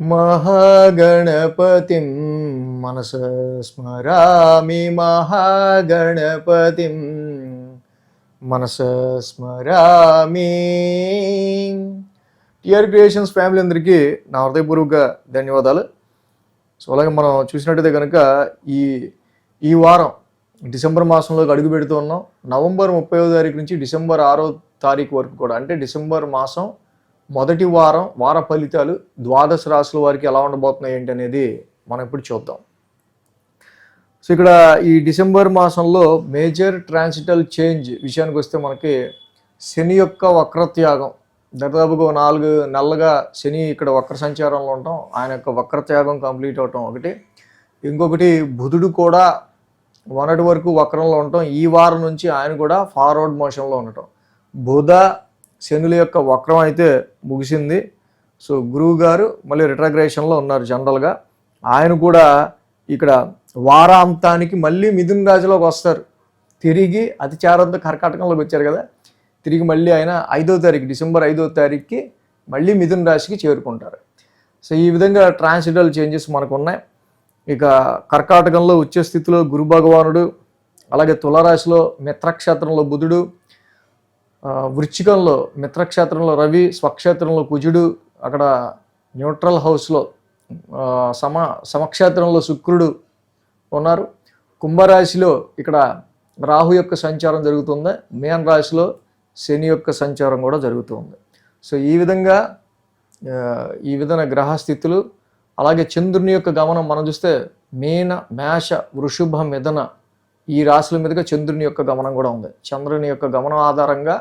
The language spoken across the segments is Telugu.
మహాగణపతిం మనస స్మరామి మహాగణపతిం మనస స్మరామి. టిఆర్ క్రియేషన్స్ ఫ్యామిలీ అందరికీ నా హృదయపూర్వక ధన్యవాదాలు. సో అలాగే మనం చూసినట్టయితే కనుక ఈ ఈ వారం డిసెంబర్ మాసంలోకి అడుగు పెడుతూ ఉన్నాం. నవంబర్ ముప్పైవ తారీఖు నుంచి డిసెంబర్ ఆరో తారీఖు వరకు కూడా అంటే డిసెంబర్ మాసం మొదటి వారం వార ఫలితాలు ద్వాదశ రాశుల వారికి ఎలా ఉండబోతున్నాయి ఏంటి అనేది మనం ఇప్పుడు చూద్దాం. సో ఇక్కడ ఈ డిసెంబర్ మాసంలో మేజర్ ట్రాన్సిటల్ చేంజ్ విషయానికి వస్తే మనకి శని యొక్క వక్రత్యాగం దాదాపుగా నాలుగు నెలలుగా శని ఇక్కడ వక్ర సంచారంలో ఉండటం ఆయన యొక్క వక్రత్యాగం కంప్లీట్ అవటం ఒకటి. ఇంకొకటి బుధుడు కూడా మొన్నటి వరకు వక్రంలో ఉండటం ఈ వారం నుంచి ఆయన కూడా ఫార్వర్డ్ మోషన్లో ఉండటం. బుధ శనుల యొక్క వక్రం అయితే ముగిసింది. సో గురువు గారు మళ్ళీ రిట్రగ్రేషన్లో ఉన్నారు జనరల్గా. ఆయన కూడా ఇక్కడ వారాంతానికి మళ్ళీ మిథున రాజులోకి వస్తారు. తిరిగి అతిచారంతో కర్కాటకంలోకి వచ్చారు కదా. తిరిగి మళ్ళీ ఆయన ఐదో తారీఖు డిసెంబర్ ఐదో తారీఖుకి మళ్ళీ మిథున రాశికి చేరుకుంటారు. సో ఈ విధంగా ట్రాన్సిడల్ చేంజెస్ మనకు ఉన్నాయి ఇక కర్కాటకంలో ఉచ్చ స్థితిలో గురు భగవానుడు అలాగే తులరాశిలో మిత్రక్షేత్రంలో బుధుడు వృచ్చికంలో మిత్రక్షేత్రంలో రవి స్వక్షేత్రంలో కుజుడు అక్కడ న్యూట్రల్ హౌస్లో సమ సమక్షేత్రంలో శుక్రుడు ఉన్నారు. కుంభరాశిలో ఇక్కడ రాహు యొక్క సంచారం జరుగుతుంది. మేన్ రాశిలో శని యొక్క సంచారం కూడా జరుగుతుంది. సో ఈ విధంగా ఈ విధమైన గ్రహస్థితులు అలాగే చంద్రుని యొక్క గమనం మనం చూస్తే మీన మేష వృషభ మిథన ఈ రాశుల మీదుగా చంద్రుని యొక్క గమనం కూడా ఉంది. చంద్రుని యొక్క గమనం ఆధారంగా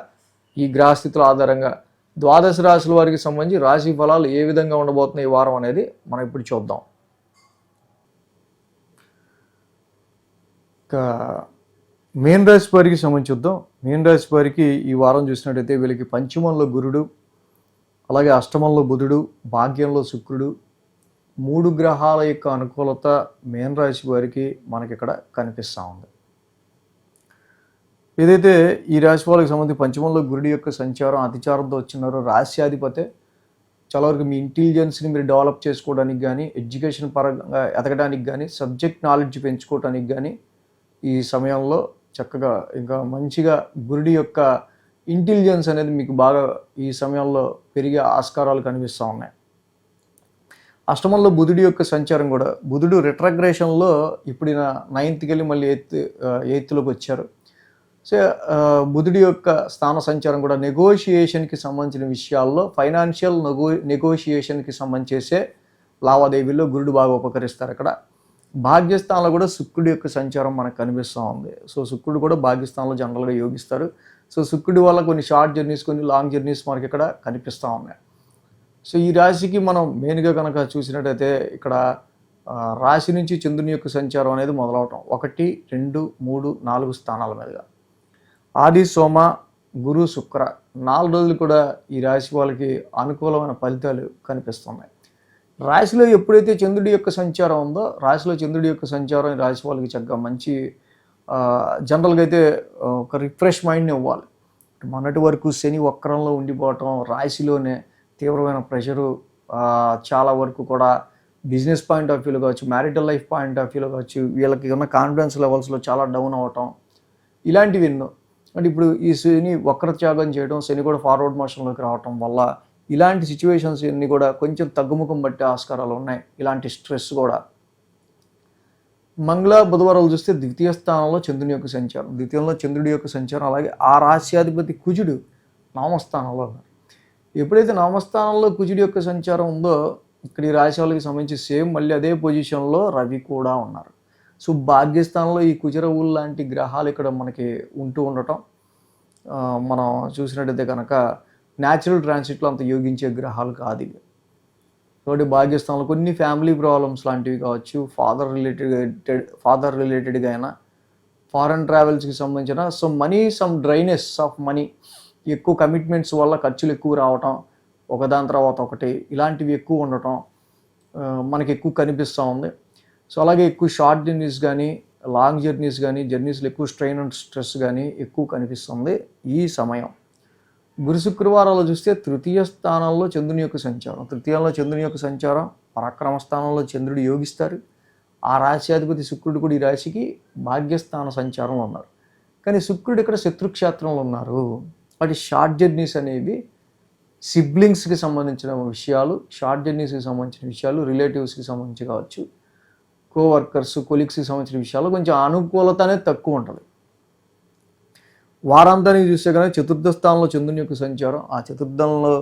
ఈ గ్రహస్థితుల ఆధారంగా ద్వాదశ రాశుల వారికి సంబంధించి రాశి ఫలాలు ఏ విధంగా ఉండబోతున్నాయి ఈ వారం అనేది మనం ఇప్పుడు చూద్దాం. ఇక మీన రాశి వారికి సంబంధించి చూద్దాం. మీన రాశి వారికి ఈ వారం చూసినట్టయితే వీళ్ళకి పంచమంలో గురుడు అలాగే అష్టమంలో బుధుడు భాగ్యంలో శుక్రుడు మూడు గ్రహాల యొక్క అనుకూలత మీన రాశి వారికి మనకి ఇక్కడ కనిపిస్తూ ఉంది. ఏదైతే ఈ రాశి వాళ్ళకి సంబంధించి పంచమంలో గురుడి యొక్క సంచారం అతిచారంతో వచ్చినారో రాశ్యాధిపతే చాలా వరకు మీ ఇంటెలిజెన్స్ని మీరు డెవలప్ చేసుకోవడానికి కానీ ఎడ్యుకేషన్ పరంగా ఎదగడానికి కానీ సబ్జెక్ట్ నాలెడ్జ్ పెంచుకోవడానికి కానీ ఈ సమయంలో చక్కగా ఇంకా మంచిగా గురుడి యొక్క ఇంటెలిజెన్స్ అనేది మీకు బాగా ఈ సమయంలో పెరిగే ఆస్కారాలు కనిపిస్తూ ఉన్నాయి. అష్టమంలో బుధుడి యొక్క సంచారం కూడా బుధుడు రిట్రగ్రేషన్లో ఇప్పుడు నైన్త్కి వెళ్ళి మళ్ళీ ఎయిత్ ఎయిత్లోకి వచ్చారు. సో బుధుడి యొక్క స్థాన సంచారం కూడా నెగోషియేషన్కి సంబంధించిన విషయాల్లో ఫైనాన్షియల్ నెగో నెగోషియేషన్కి సంబంధించి చేసే లావాదేవీల్లో గురుడు బాగా ఉపకరిస్తారు అక్కడ. భాగ్యస్థానంలో కూడా శుక్రుడి యొక్క సంచారం మనకు కనిపిస్తూ ఉంది. సో శుక్రుడు కూడా భాగ్యస్థానంలో జనరల్గా యోగిస్తారు. సో శుక్రుడి వల్ల కొన్ని షార్ట్ జర్నీస్ కొన్ని లాంగ్ జర్నీస్ మనకి ఇక్కడ కనిపిస్తూ ఉన్నాయి. సో ఈ రాశికి మనం మెయిన్గా కనుక చూసినట్టయితే ఇక్కడ రాశి నుంచి చంద్రుని యొక్క సంచారం అనేది మొదలవటం. ఒకటి రెండు మూడు నాలుగు స్థానాల మీదుగా. ఆది సోమ గురు శుక్ర నాలుగు రోజులు కూడా ఈ రాశి వాళ్ళకి అనుకూలమైన ఫలితాలు కనిపిస్తున్నాయి. రాశిలో ఎప్పుడైతే చంద్రుడి యొక్క సంచారం ఉందో రాశిలో చంద్రుడి యొక్క సంచారం ఈ రాశి వాళ్ళకి చక్కగా మంచి జనరల్గా అయితే ఒక రిఫ్రెష్ మైండ్ని ఇవ్వాలి. మొన్నటి వరకు శని వక్రంలో ఉండిపోవటం రాశిలోనే తీవ్రమైన ప్రెషరు చాలా వరకు కూడా బిజినెస్ పాయింట్ ఆఫ్ వ్యూలో కావచ్చు మ్యారిటల్ లైఫ్ పాయింట్ ఆఫ్ వ్యూలో కావచ్చు వీళ్ళకి ఉన్న కాన్ఫిడెన్స్ లెవెల్స్లో చాలా డౌన్ అవ్వటం ఇలాంటివి ఎన్నో అంటే ఇప్పుడు ఈ శని వక్రత్యాగం చేయడం శని కూడా ఫార్వర్డ్ మోషన్లోకి రావటం వల్ల ఇలాంటి సిచ్యువేషన్స్ అన్నీ కూడా కొంచెం తగ్గుముఖం బట్టే ఆస్కారాలు ఉన్నాయి. ఇలాంటి స్ట్రెస్ కూడా. మంగళ బుధవారాలు చూస్తే ద్వితీయ స్థానంలో చంద్రుని యొక్క సంచారం ద్వితీయంలో చంద్రుడి యొక్క సంచారం అలాగే ఆ రాశ్యాధిపతి కుజుడు నామస్థానంలో ఉన్నారు. ఎప్పుడైతే నామస్థానంలో కుజుడి యొక్క సంచారం ఉందో ఇక్కడ ఈ రాశి వాళ్ళకి సంబంధించి సేమ్ మళ్ళీ అదే పొజిషన్లో రవి కూడా ఉన్నారు. సో భాగ్యస్థానంలో ఈ కుజరవులు లాంటి గ్రహాలు ఇక్కడ మనకి ఉంటూ ఉండటం మనం చూసినట్టయితే కనుక న్యాచురల్ ట్రాన్సిట్లో అంత యోగించే గ్రహాలు కాదు ఇవి. కాబట్టి భాగ్యస్థానంలో కొన్ని ఫ్యామిలీ ప్రాబ్లమ్స్ లాంటివి కావచ్చు ఫాదర్ రిలేటెడ్ ఫాదర్ రిలేటెడ్గా అయినా ఫారెన్ ట్రావెల్స్కి సంబంధించిన so money some dryness of money ఎక్కువ కమిట్మెంట్స్ వల్ల ఖర్చులు ఎక్కువ రావటం ఒకదాని తర్వాత ఒకటి ఇలాంటివి ఎక్కువ ఉండటం మనకి ఎక్కువ కనిపిస్తూ ఉంది. సో అలాగే ఎక్కువ షార్ట్ జర్నీస్ కానీ లాంగ్ జర్నీస్ కానీ జర్నీస్లో ఎక్కువ స్ట్రెయిన్ అండ్ స్ట్రెస్ కానీ ఎక్కువ కనిపిస్తుంది ఈ సమయం. గురు శుక్రవారాలు చూస్తే తృతీయ స్థానంలో చంద్రుని యొక్క సంచారం. తృతీయంలో చంద్రుని యొక్క సంచారం పరాక్రమ స్థానంలో చంద్రుడు యోగిస్తారు. ఆ రాశ్యాధిపతి శుక్రుడు కూడా ఈ రాశికి భాగ్యస్థాన సంచారంలో ఉన్నారు. కానీ శుక్రుడు ఇక్కడ శత్రుక్షేత్రంలో ఉన్నారు. వాటి షార్ట్ జర్నీస్ అనేవి సిబ్లింగ్స్కి సంబంధించిన విషయాలు షార్ట్ జర్నీస్కి సంబంధించిన విషయాలు రిలేటివ్స్కి సంబంధించి కావచ్చు. కోవర్కర్స్ కొలీగ్స్కి సంబంధించిన విషయాలు కొంచెం అనుకూలత అనేది తక్కువ ఉంటుంది. వారాంతానికి చూస్తే కనుక చతుర్థ స్థానంలో చంద్రుని యొక్క సంచారం ఆ చతుర్థంలో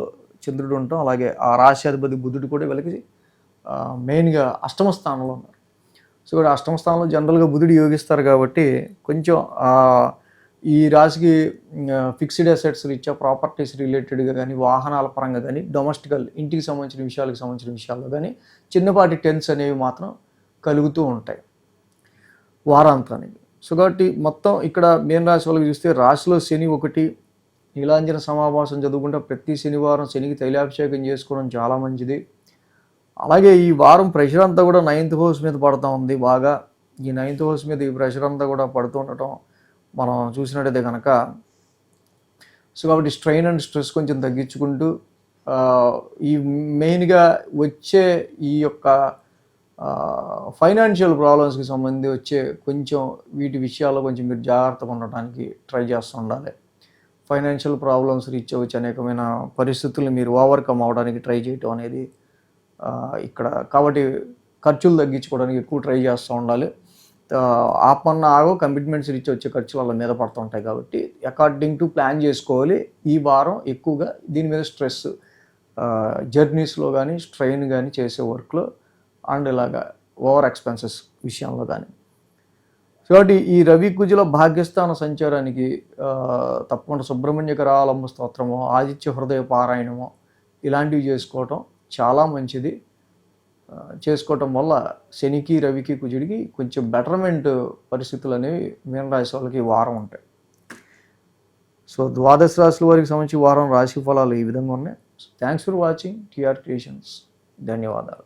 చంద్రుడు ఉండటం అలాగే ఆ రాశ్యాధిపతి బుధుడు కూడా వీళ్ళకి మెయిన్గా అష్టమ స్థానంలో ఉన్నారు. సో ఇక్కడ అష్టమ స్థానంలో జనరల్గా బుధుడు యోగిస్తారు కాబట్టి కొంచెం ఈ రాశికి ఫిక్స్డ్ అసెట్స్ రీత్యా ప్రాపర్టీస్ రిలేటెడ్గా కానీ వాహనాల పరంగా కానీ డొమెస్టికల్ ఇంటికి సంబంధించిన విషయాలకు సంబంధించిన విషయాల్లో కానీ చిన్నపాటి టెన్స్ అనేవి మాత్రం కలుగుతూ ఉంటాయి. వారాంతానికి. సో కాబట్టి మొత్తం ఇక్కడ మీన రాశి వాళ్ళకి చూస్తే రాశిలో శని ఒకటి నీలాంజన సమావాసం చదువుకుంటే ప్రతి శనివారం శనికి తైలాభిషేకం చేసుకోవడం చాలా మంచిది. అలాగే ఈ వారం ప్రెషర్ అంతా కూడా నైన్త్ హౌస్ మీద పడుతూ ఉంది బాగా. ఈ నైన్త్ హౌస్ మీద ఈ ప్రెషర్ అంతా కూడా పడుతూ ఉండటం మనం చూసినట్టయితే కనుక సో కాబట్టి స్ట్రెయిన్ అండ్ స్ట్రెస్ కొంచెం తగ్గించుకుంటూ ఈ మెయిన్గా వచ్చే ఈ యొక్క ఫైనాన్షియల్ ప్రాబ్లమ్స్కి సంబంధించి వచ్చే కొంచెం వీటి విషయాల్లో కొంచెం మీరు జాగ్రత్తగా ఉండటానికి ట్రై చేస్తూ ఉండాలి. ఫైనాన్షియల్ ప్రాబ్లమ్స్ రీచ్ అవచ్చు అనేకమైన పరిస్థితులు మీరు ఓవర్కమ్ అవడానికి ట్రై చేయటం అనేది ఇక్కడ కాబట్టి ఖర్చులు తగ్గించుకోవడానికి ఎక్కువ ట్రై చేస్తూ ఉండాలి. ఆ, ఆపన్న ఆగో కమిట్మెంట్స్ రీచ్ వచ్చే ఖర్చులు వాళ్ళ మీద పడుతుంటాయి కాబట్టి అకార్డింగ్ టు ప్లాన్ చేసుకోవాలి. ఈ వారం ఎక్కువగా దీని మీద స్ట్రెస్ జర్నీస్లో కానీ స్ట్రెయిన్ కానీ చేసే వర్క్లో అండ్ ఇలాగా ఓవర్ ఎక్స్పెన్సెస్ విషయంలో కానీ. కాబట్టి ఈ రవి కుజుల భాగ్యస్థాన సంచారానికి తప్పకుండా సుబ్రహ్మణ్య కరాలంబ స్తోత్రమో ఆదిత్య హృదయ పారాయణమో ఇలాంటివి చేసుకోవటం చాలా మంచిది. చేసుకోవటం వల్ల శనికి రవికి కుజుడికి కొంచెం బెటర్మెంట్ పరిస్థితులు అనేవి మీనరాశి వాళ్ళకి వారం ఉంటాయి. సో ద్వాదశ రాశుల వారికి సంబంధించి వారం రాశి ఫలాలు ఈ విధంగా ఉన్నాయి. Thanks for watching TR creations ధన్యవాదాలు.